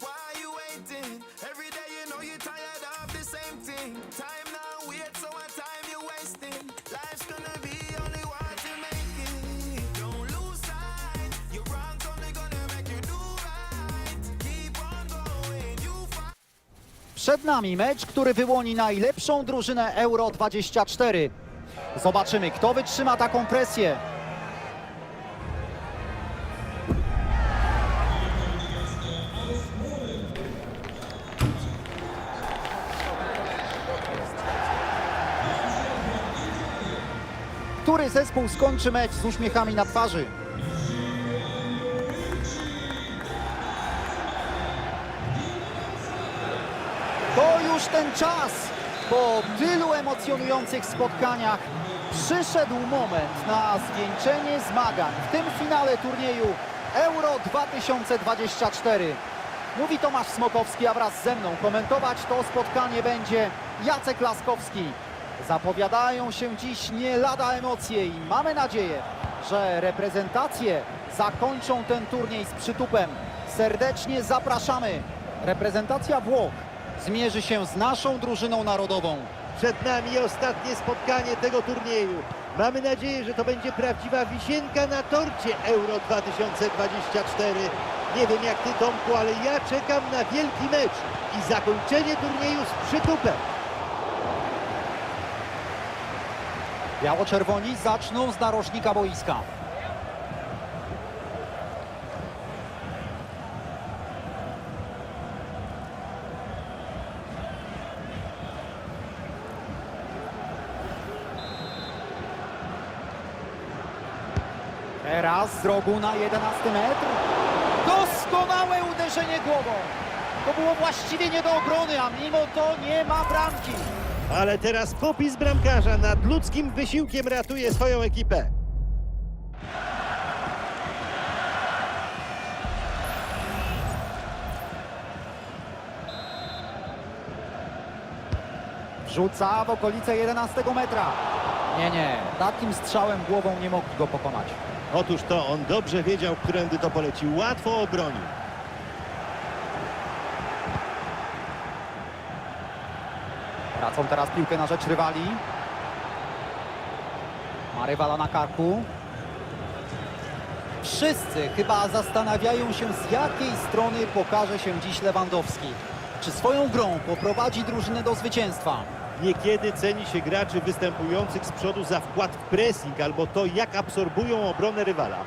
Why you waiting? Every day you know you're tired of the same thing. Time now, so time wasting? Life's gonna be only what you make it. Don't lose sight. Only gonna make you do right. Keep on going, you. Przed nami mecz, który wyłoni najlepszą drużynę Euro 24. Zobaczymy, kto wytrzyma taką presję. Zespół skończy mecz z uśmiechami na twarzy? To już ten czas. Po tylu emocjonujących spotkaniach przyszedł moment na zwieńczenie zmagań w tym finale turnieju Euro 2024. Mówi Tomasz Smokowski, a wraz ze mną komentować to spotkanie będzie Jacek Laskowski. Zapowiadają się dziś nie lada emocje i mamy nadzieję, że reprezentacje zakończą ten turniej z przytupem. Serdecznie zapraszamy. Reprezentacja Włoch zmierzy się z naszą drużyną narodową. Przed nami ostatnie spotkanie tego turnieju. Mamy nadzieję, że to będzie prawdziwa wisienka na torcie Euro 2024. Nie wiem jak ty Tomku, ale ja czekam na wielki mecz i zakończenie turnieju z przytupem. Biało-czerwoni zaczną z narożnika boiska. Teraz z rogu na 11 metr. Doskonałe uderzenie głową. To było właściwie nie do obrony, a mimo to nie ma bramki. Ale teraz popis bramkarza nad ludzkim wysiłkiem ratuje swoją ekipę. Rzuca w okolice 11 metra. Nie, nie, takim strzałem głową nie mogli go pokonać. Otóż to on dobrze wiedział, którędy to poleci. Łatwo obronił. Wracą teraz piłkę na rzecz rywali. Ma rywala na karku. Wszyscy chyba zastanawiają się, z jakiej strony pokaże się dziś Lewandowski. Czy swoją grą poprowadzi drużynę do zwycięstwa? Niekiedy ceni się graczy występujących z przodu za wkład w pressing albo to, jak absorbują obronę rywala.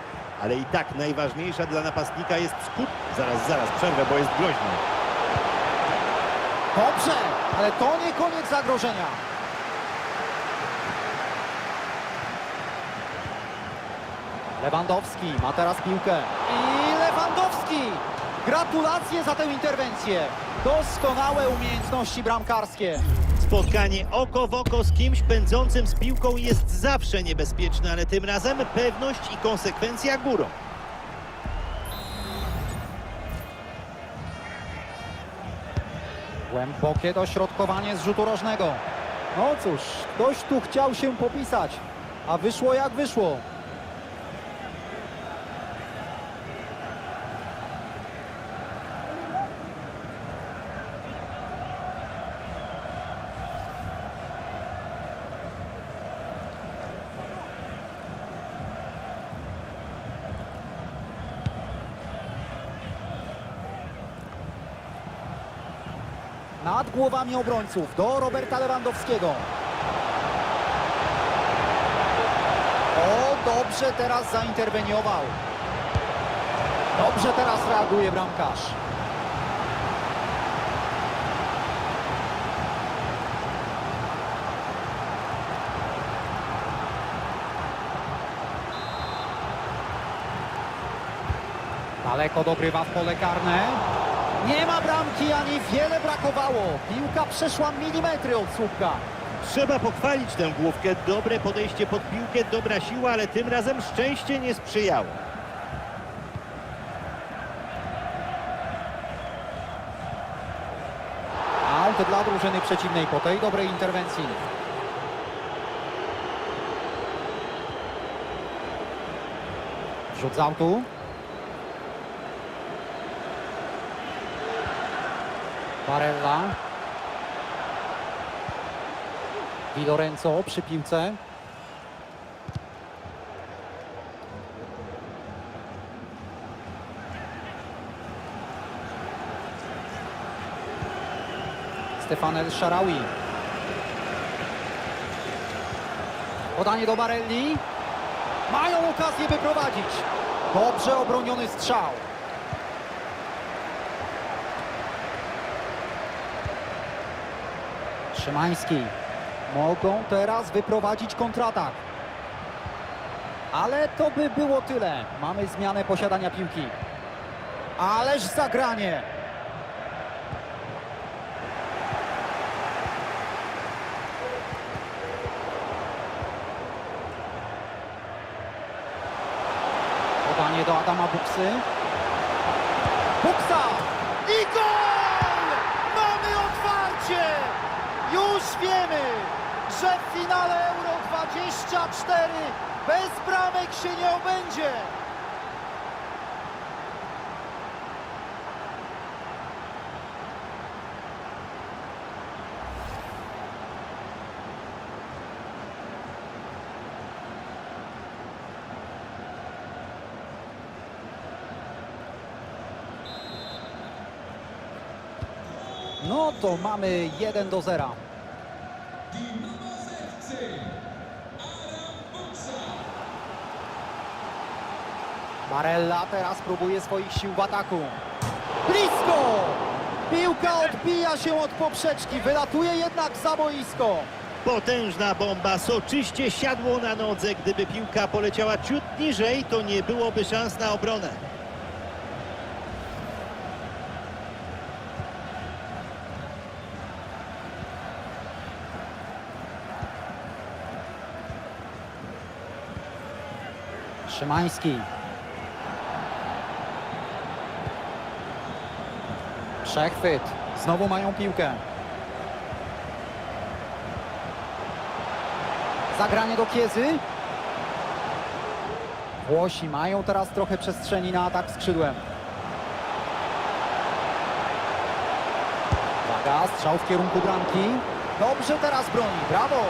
Ale i tak najważniejsza dla napastnika jest skut. Zaraz, zaraz, przerwę, bo jest groźny. Dobrze, ale to nie koniec zagrożenia. Lewandowski ma teraz piłkę. I Lewandowski! Gratulacje za tę interwencję. Doskonałe umiejętności bramkarskie. Spotkanie oko w oko z kimś pędzącym z piłką jest zawsze niebezpieczne, ale tym razem pewność i konsekwencja górą. Głębokie dośrodkowanie z rzutu rożnego. No cóż, ktoś tu chciał się popisać, a wyszło jak wyszło. Nad głowami obrońców do Roberta Lewandowskiego. O, dobrze teraz zainterweniował. Dobrze teraz reaguje bramkarz. Daleko dogrywa w pole karne. Nie ma bramki, ani wiele brakowało. Piłka przeszła milimetry od słupka. Trzeba pochwalić tę główkę. Dobre podejście pod piłkę, dobra siła, ale tym razem szczęście nie sprzyjało. Aut dla drużyny przeciwnej po tej dobrej interwencji. Rzut z autu. Barella. Di Lorenzo przy piłce. Stefan El Sharawi. Podanie do Barelli. Mają okazję wyprowadzić. Dobrze obroniony strzał. Szymański. Mogą teraz wyprowadzić kontratak. Ale to by było tyle. Mamy zmianę posiadania piłki. Ależ zagranie. Podanie do Adama Buksy. Buksa! I gol! Mamy otwarcie! Już wiemy, że finale Euro 24 bez bramek się nie obędzie. No to mamy 1 do 0. Barella teraz próbuje swoich sił w ataku. Blisko! Piłka odbija się od poprzeczki, wylatuje jednak za boisko. Potężna bomba, soczyście siadło na nodze. Gdyby piłka poleciała ciut niżej, to nie byłoby szans na obronę. Szymański. Przechwyt. Znowu mają piłkę. Zagranie do Kiezy. Włosi mają teraz trochę przestrzeni na atak skrzydłem. Uwaga, strzał w kierunku bramki. Dobrze teraz broni, brawo!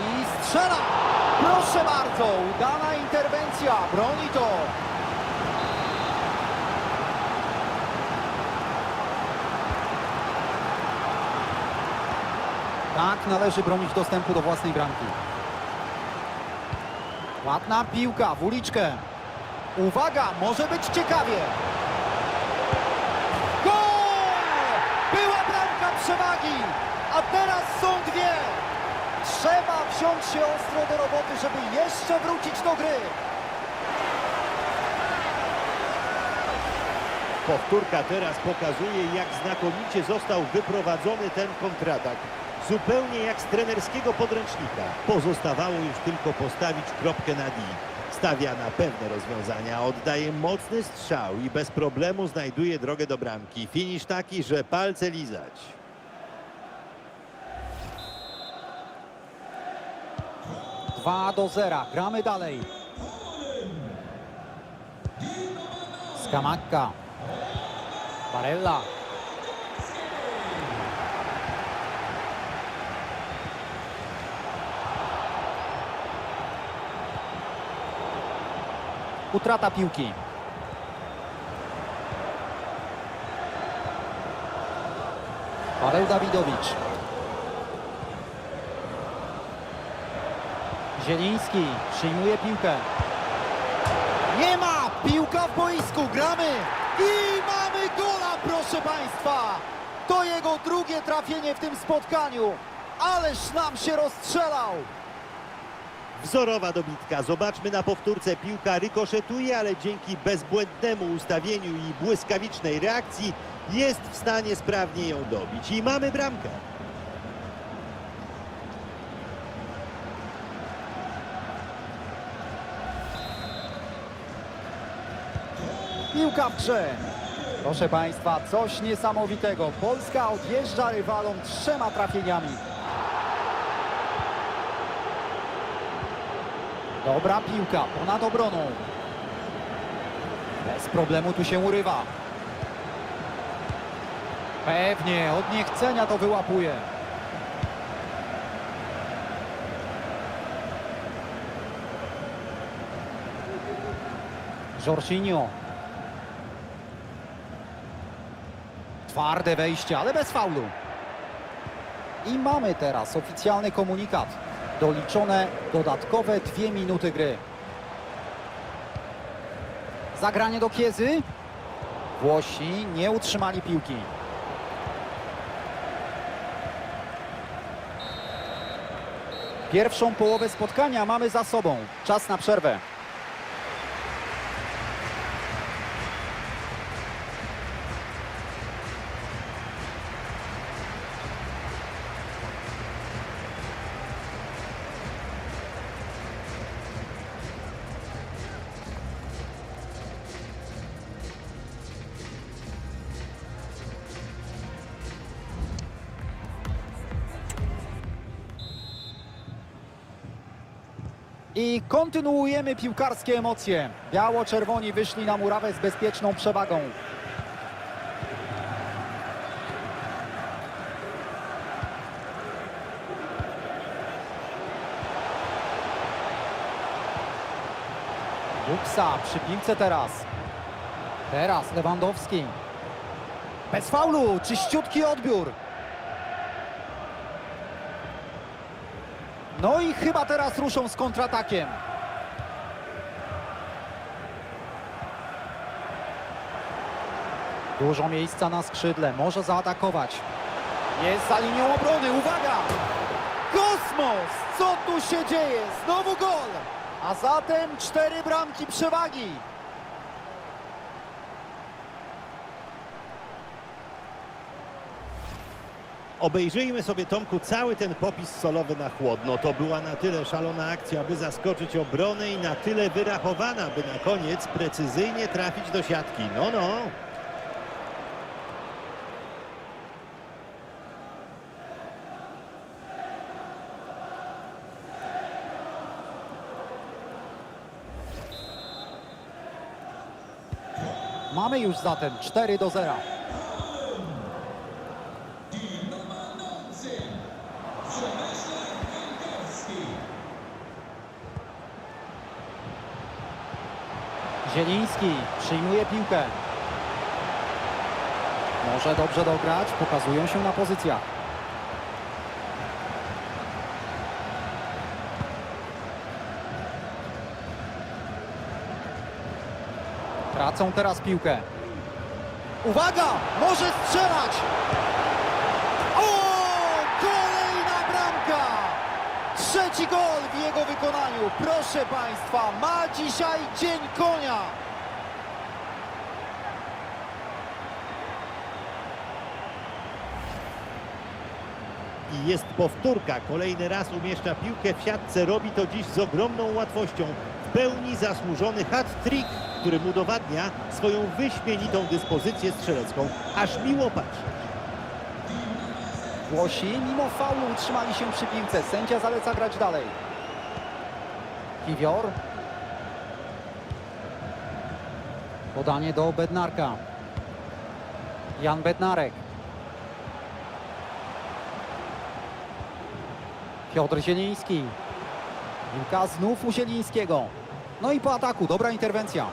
I strzela! Proszę bardzo, udana interwencja, broni to. Tak należy bronić dostępu do własnej bramki. Ładna piłka w uliczkę. Uwaga, może być ciekawie. Gol! Była bramka przewagi, a teraz są dwie. Trzeba wziąć się ostro do roboty, żeby jeszcze wrócić do gry. Powtórka teraz pokazuje, jak znakomicie został wyprowadzony ten kontratak. Zupełnie jak z trenerskiego podręcznika. Pozostawało już tylko postawić kropkę na i. Stawia na pewne rozwiązania, oddaje mocny strzał i bez problemu znajduje drogę do bramki. Finisz taki, że palce lizać. Dwa do zera. Gramy dalej. Skamakka. Barella. Utrata piłki. Paweł Dawidowicz. Zieliński przyjmuje piłkę. Nie ma! Piłka w boisku, gramy! I mamy gola, proszę Państwa! To jego drugie trafienie w tym spotkaniu. Ależ nam się rozstrzelał! Wzorowa dobitka. Zobaczmy na powtórce. Piłka rykoszetuje, ale dzięki bezbłędnemu ustawieniu i błyskawicznej reakcji jest w stanie sprawnie ją dobić. I mamy bramkę. Piłka w grze. Proszę Państwa, coś niesamowitego. Polska odjeżdża rywalom trzema trafieniami. Dobra piłka, ponad obroną. Bez problemu tu się urywa. Pewnie, od niechcenia to wyłapuje. Jorginho. Twarde wejście, ale bez faulu. I mamy teraz oficjalny komunikat. Doliczone dodatkowe dwie minuty gry. Zagranie do Kiezy. Włosi nie utrzymali piłki. Pierwszą połowę spotkania mamy za sobą. Czas na przerwę. I kontynuujemy piłkarskie emocje. Biało-czerwoni wyszli na murawę z bezpieczną przewagą. Buksa przy piłce teraz. Teraz Lewandowski. Bez faulu, czyściutki odbiór. No i chyba teraz ruszą z kontratakiem. Dużo miejsca na skrzydle, może zaatakować. Jest za linią obrony, uwaga! Kosmos! Co tu się dzieje? Znowu gol! A zatem cztery bramki przewagi. Obejrzyjmy sobie, Tomku, cały ten popis solowy na chłodno. To była na tyle szalona akcja, by zaskoczyć obronę i na tyle wyrachowana, by na koniec precyzyjnie trafić do siatki. No, no. Mamy już zatem 4 do 0. Zieliński przyjmuje piłkę. Może dobrze dograć, pokazują się na pozycjach. Tracą teraz piłkę. Uwaga! Może strzelać! O! Kolejna bramka! Trzeci gol jego wykonaniu. Proszę Państwa, ma dzisiaj dzień konia. I jest powtórka. Kolejny raz umieszcza piłkę w siatce. Robi to dziś z ogromną łatwością. W pełni zasłużony hat-trick, którym udowadnia swoją wyśmienitą dyspozycję strzelecką. Aż miło patrzeć. Włosi mimo faulu utrzymali się przy piłce. Sędzia zaleca grać dalej. Kiwior. Podanie do Bednarka. Jan Bednarek. Piotr Zieliński. Piłka znów u Zielińskiego. No i po ataku, dobra interwencja.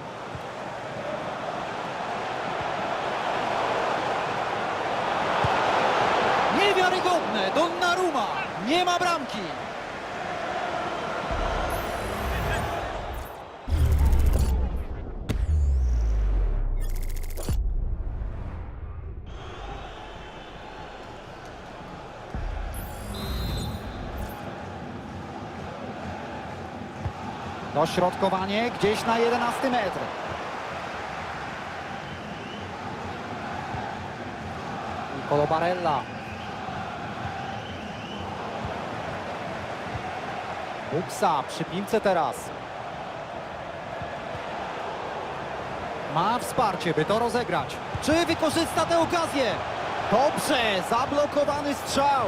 Niewiarygodne, Donnarumma, nie ma bramki. Dośrodkowanie gdzieś na 11 metr. Nicolo Barella. Buksa przy piłce teraz. Ma wsparcie, by to rozegrać. Czy wykorzysta tę okazję? Dobrze, zablokowany strzał.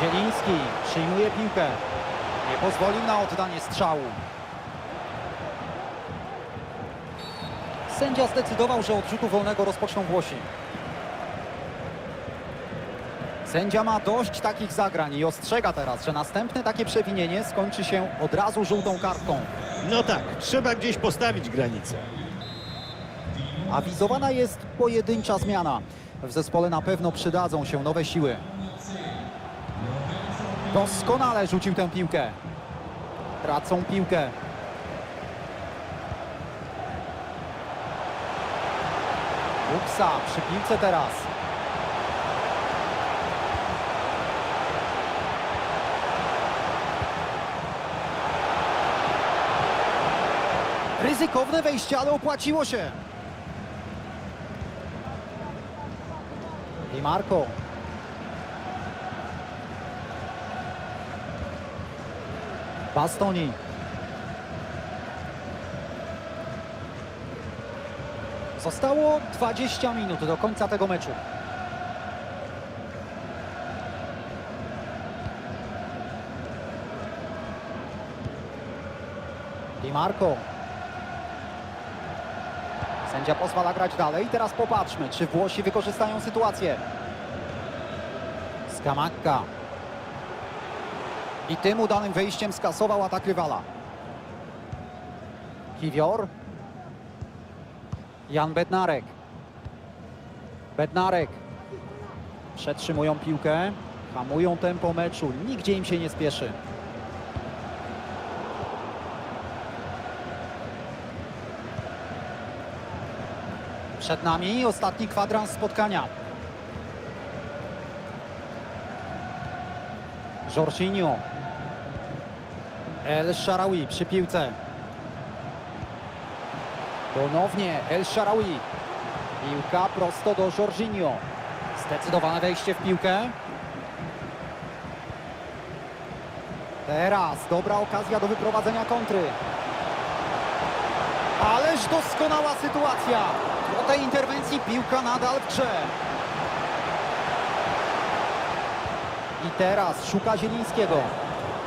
Zieliński przyjmuje piłkę. Nie pozwolił na oddanie strzału. Sędzia zdecydował, że od rzutu wolnego rozpoczną Włosi. Sędzia ma dość takich zagrań i ostrzega teraz, że następne takie przewinienie skończy się od razu żółtą kartką. No tak, trzeba gdzieś postawić granicę. Awizowana jest pojedyncza zmiana. W zespole na pewno przydadzą się nowe siły. Doskonale rzucił tę piłkę. Tracą piłkę. Uksa przy piłce teraz. Ryzykowne wejście, ale opłaciło się. Di Marco. Bastoni. Zostało 20 minut do końca tego meczu. Di Marco. Sędzia pozwala grać dalej. Teraz popatrzmy, czy Włosi wykorzystają sytuację. Skamakka. I tym udanym wejściem skasował atak rywala. Kiwior. Jan Bednarek. Bednarek. Przetrzymują piłkę. Hamują tempo meczu. Nigdzie im się nie spieszy. Przed nami ostatni kwadrans spotkania. Jorginho. El Sharawi przy piłce. Ponownie El Sharawi. Piłka prosto do Jorginho. Zdecydowane wejście w piłkę. Teraz dobra okazja do wyprowadzenia kontry. Ależ doskonała sytuacja. Po tej interwencji piłka nadal w grze. I teraz szuka Zielińskiego.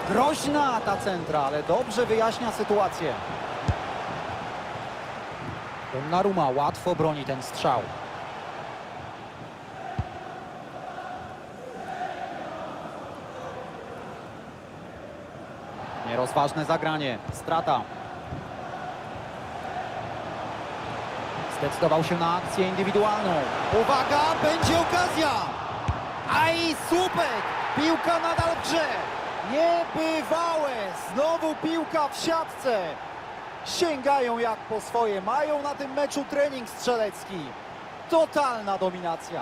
Groźna ta centra, ale dobrze wyjaśnia sytuację. Donnarumma łatwo broni ten strzał. Nierozważne zagranie. Strata. Zdecydował się na akcję indywidualną. Uwaga, będzie okazja! Aj, słupek! Piłka nadal w grze! Niebywałe! Znowu piłka w siatce! Sięgają jak po swoje. Mają na tym meczu trening strzelecki. Totalna dominacja.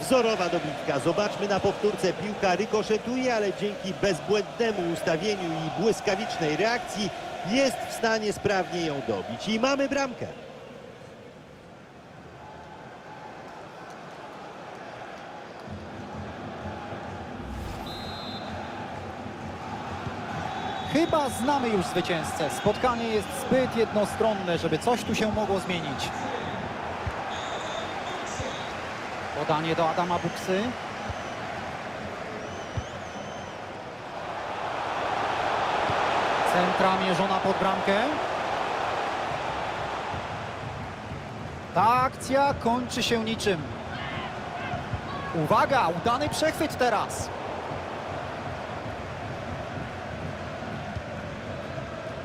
Wzorowa dobitka. Zobaczmy na powtórce. Piłka rykoszetuje, ale dzięki bezbłędnemu ustawieniu i błyskawicznej reakcji jest w stanie sprawnie ją dobić. I mamy bramkę. Chyba znamy już zwycięzcę. Spotkanie jest zbyt jednostronne, żeby coś tu się mogło zmienić. Podanie do Adama Buksy. Centra mierzona pod bramkę. Ta akcja kończy się niczym. Uwaga, udany przechwyt teraz.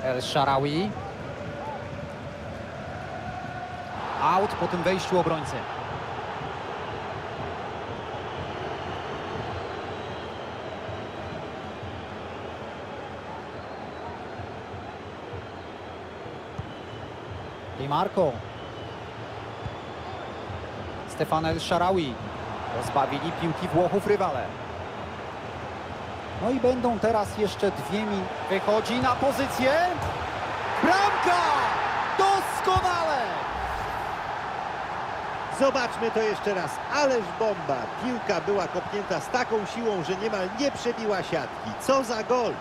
El Sharawi. Out po tym wejściu obrońcy. Di Marco. Stefan El Sharawi. Pozbawili piłki Włochów rywale. No i będą teraz jeszcze dwie minuty. Wychodzi na pozycję. Bramka! Doskonale! Zobaczmy to jeszcze raz. Ależ bomba. Piłka była kopnięta z taką siłą, że niemal nie przebiła siatki. Co za gol!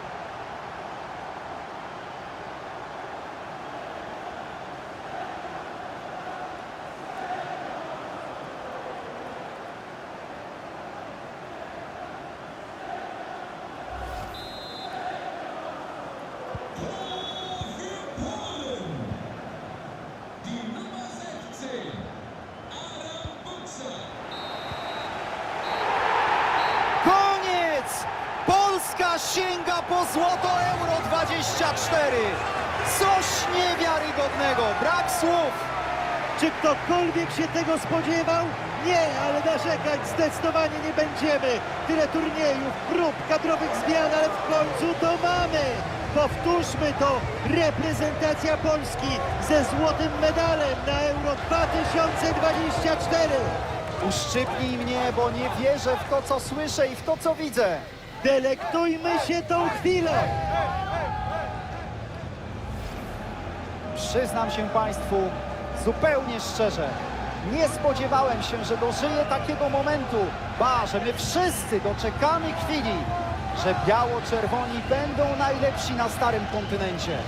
Koniec! Polska sięga po złoto Euro 24. Coś niewiarygodnego, brak słów. Czy ktokolwiek się tego spodziewał? Nie, ale narzekać zdecydowanie nie będziemy. Tyle turniejów, prób, kadrowych zmian, ale w końcu to mamy. Powtórzmy to. Reprezentacja Polski ze złotym medalem na Euro 2024. Uszczypnij mnie, bo nie wierzę w to, co słyszę i w to, co widzę. Delektujmy się tą chwilą. Przyznam się Państwu zupełnie szczerze, nie spodziewałem się, że dożyję takiego momentu. Ba, że my wszyscy doczekamy chwili, że biało-czerwoni będą najlepsi na starym kontynencie.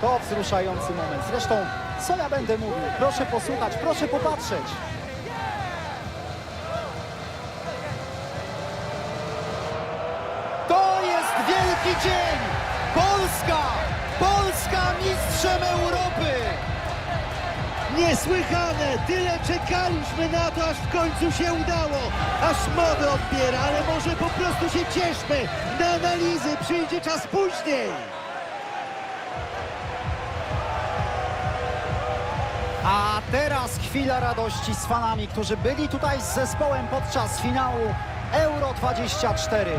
To wzruszający moment. Zresztą, co ja będę mówił? Proszę posłuchać, proszę popatrzeć. To jest dzień! Polska! Polska mistrzem Europy! Niesłychane! Tyle czekaliśmy na to, aż w końcu się udało! Aż mowy odbiera, ale może po prostu się cieszmy! Na analizy przyjdzie czas później! A teraz chwila radości z fanami, którzy byli tutaj z zespołem podczas finału Euro 24.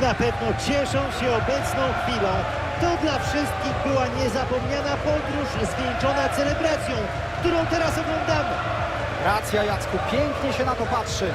Na pewno cieszą się obecną chwilą. To dla wszystkich była niezapomniana podróż zwieńczona celebracją, którą teraz oglądamy. Racja Jacku, pięknie się na to patrzy.